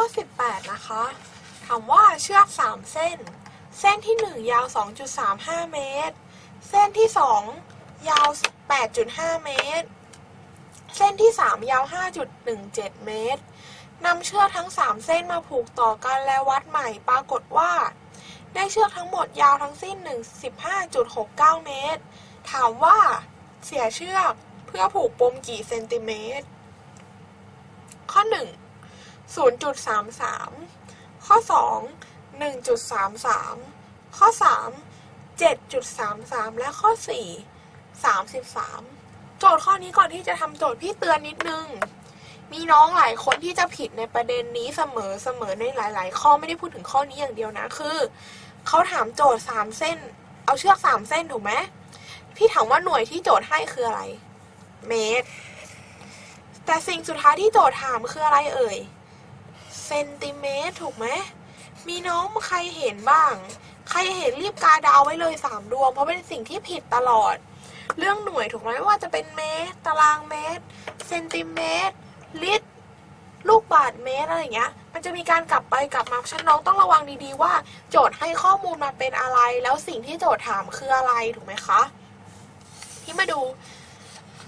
ข้อ 18 นะคะถามว่าเชือก 3 เส้น เส้นที่ 1 ยาว 2.35 เมตร เส้นที่ 2 ยาว 8.5 เมตร เส้นที่ 3 ยาว 5.17 เมตรนำเชือกทั้ง 3 เส้นมาผูกต่อกันและวัดใหม่ปรากฏว่า ได้เชือกทั้งหมดยาวทั้งสิ้น 15.69 เมตร ถามว่าเสียเชือกเพื่อผูกปมกี่เซนติเมตร ข้อ 1 0.33 ข้อ 2 1.33 ข้อ 3 7.33 และข้อ 4 33 โจทย์ข้อนี้ก่อนที่จะทำโจทย์พี่เตือนนิดนึง มีน้องหลายคนที่จะผิดในประเด็นนี้เสมอเสมอในหลาย ๆ ข้อไม่ได้พูดถึงข้อนี้อย่างเดียวนะคือเขาถามโจทย์ 3 เส้น เอาเชือก 3 เส้นถูกไหมพี่ถามว่าหน่วยที่โจทย์ให้คืออะไร เมตรแต่สิ่งสุดท้ายที่โจทย์ถามคืออะไรเอ่ย เซนติเมตรถูกไหมมีน้องใครเห็นบ้าง ใครเห็นรีบกาดาวไว้เลยสามดวง เพราะเป็นสิ่งที่ผิดตลอด เรื่องหน่วยถูกไหมว่าจะเป็นเมตร ตารางเมตร เซนติเมตร ลิตร ลูกบาทเมตรอะไรอย่างเงี้ย มันจะมีการกลับไปกลับมาฉันน้องต้องระวังดีๆว่า โจทย์ให้ข้อมูลมาเป็นอะไร แล้วสิ่งที่โจทย์ถามคืออะไรถูกไหมคะ ที่มาดู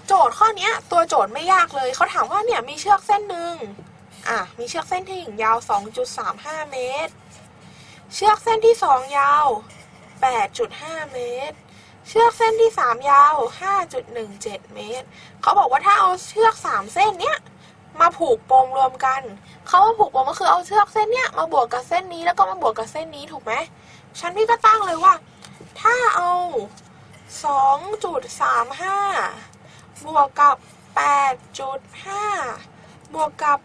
โจทย์ข้อนี้ตัวโจทย์ไม่ยากเลย เขาถามว่าเนี่ยมีเชือกเส้นหนึ่ง อะมีเชือกเส้นที่หนึ่งยาว 2.35 เมตร เชือกเส้นที่สองยาว 8.5 เมตร เชือกเส้นที่สามยาว 5.17 เมตร เขาบอกว่าถ้าเอาเชือกสามเส้นเนี้ยมาผูกปมรวมกัน เขาว่าผูกปมก็คือเอาเชือกเส้นเนี้ยมาบวกกับเส้นนี้แล้วก็มาบวกกับเส้นนี้ถูกไหมฉันพี่ก็ตั้งเลยว่า ถ้าเอา 2.35 บวกกับ 8.5 บวกกับ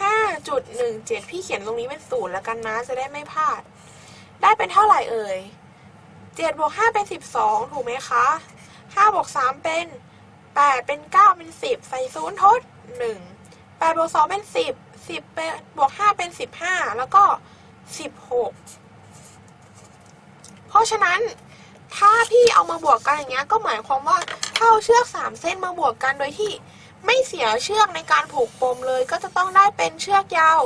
5.17 พี่เขียนตรงนี้เป็นศูนย์แล้วกันนะ จะได้ไม่พลาด ได้เป็นเท่าไหร่เอ่ย7บวก5เป็น 12 ถูกไหมคะ5บวก3เป็น 8 เป็น 9 เป็น 10 ใส่ศูนย์ทด 1 8บวก2เป็น 10 10เป็นบวก5เป็น 15 แล้วก็ 16 เพราะฉะนั้นถ้าพี่เอามาบวกกันอย่างเงี้ยก็หมายความว่าถ้าเอาเชือกสามเส้นมาบวกกันโดยที่ ไม่เสียเชือกในการผูกปมเลยก็จะต้องได้เป็นเชือกยาว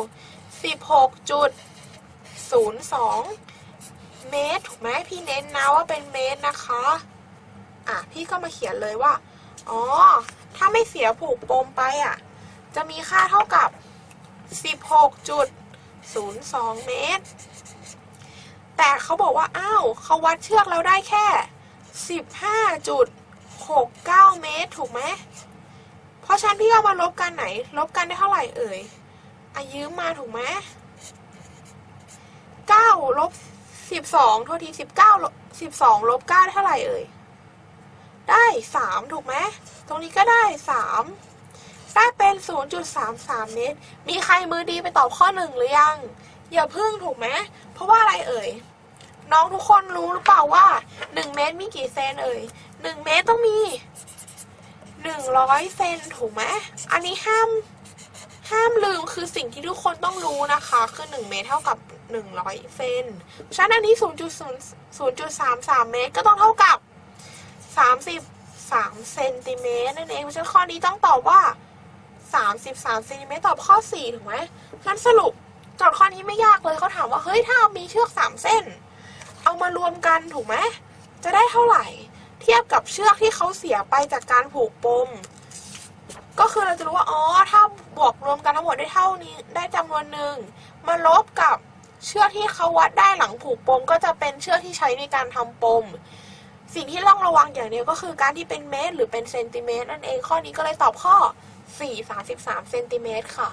16.02 เมตร ถูกไหมพี่เน้นนะว่าเป็นเมตรนะคะ อะ พี่ก็มาเขียนเลยว่า อ๋อ ถ้าไม่เสียผูกปมไปอะ จะมีค่าเท่ากับ 16.02 เมตร แต่เขาบอกว่า อ้าวเขาวัดเชือกแล้วได้แค่ 15.69 เมตร ถูกไหม เพราะฉะนันพี่เอามาลบกันไหน ลบกันได้เท่าไหร่เอ่ยอายืมมาถูกไหม9ลบ12โทษที19ลบ12ลบ9ได้เท่าไหร่เอ่ยได้3ถูกไหมตรงนี้ก็ได้3ได้เป็น0.33เมตร มีใครมือดีไปตอบข้อหนึ่งหรือยัง อย่าพึ่งถูกไหมเพราะว่าอะไรเอ่ยน้องทุกคนรู้หรือเปล่าว่า1เมตรมีกี่เซนเอ่ย1เมตรต้องมี 100เซนถูกไหมอันนี้ห้ามห้ามลืมคือสิ่งที่ทุกคนต้องรู้นะคะ คือ 1 เมตรเท่ากับ 100 เซนฉะนั้นอันนี้ 0.0.33 เมตรก็ต้องเท่ากับ 33 เซนติเมตรนั่นเองเพราะฉะนั้นข้อนี้ต้องตอบว่า 33 เซนติเมตรตอบข้อ 4 ถูกไหมงั้นสรุปโจทย์ข้อนี้ไม่ยากเลยเขาถามว่า เฮ้ย ถ้ามีเชือก 3 เส้น เอามารวมกันถูกไหมจะได้เท่าไหร่ ทียบกับเชือกที่เขาเสียไปจากการผูกปม ก็คือเราจะรู้ว่าอ๋อถ้าบวกรวมกันทั้งหมดได้เท่านี้ ได้จำนวนหนึ่งมาลบกับเชือกที่เขาวัดได้หลังผูกปม ก็จะเป็นเชือกที่ใช้ในการทำปม สิ่งที่ต้องระวังอย่างเดียวก็คือการที่เป็นเมตร หรือเป็นเซนติเมตรนั่นเองข้อนี้ก็เลยตอบข้อ 4 33เซนติเมตรค่ะ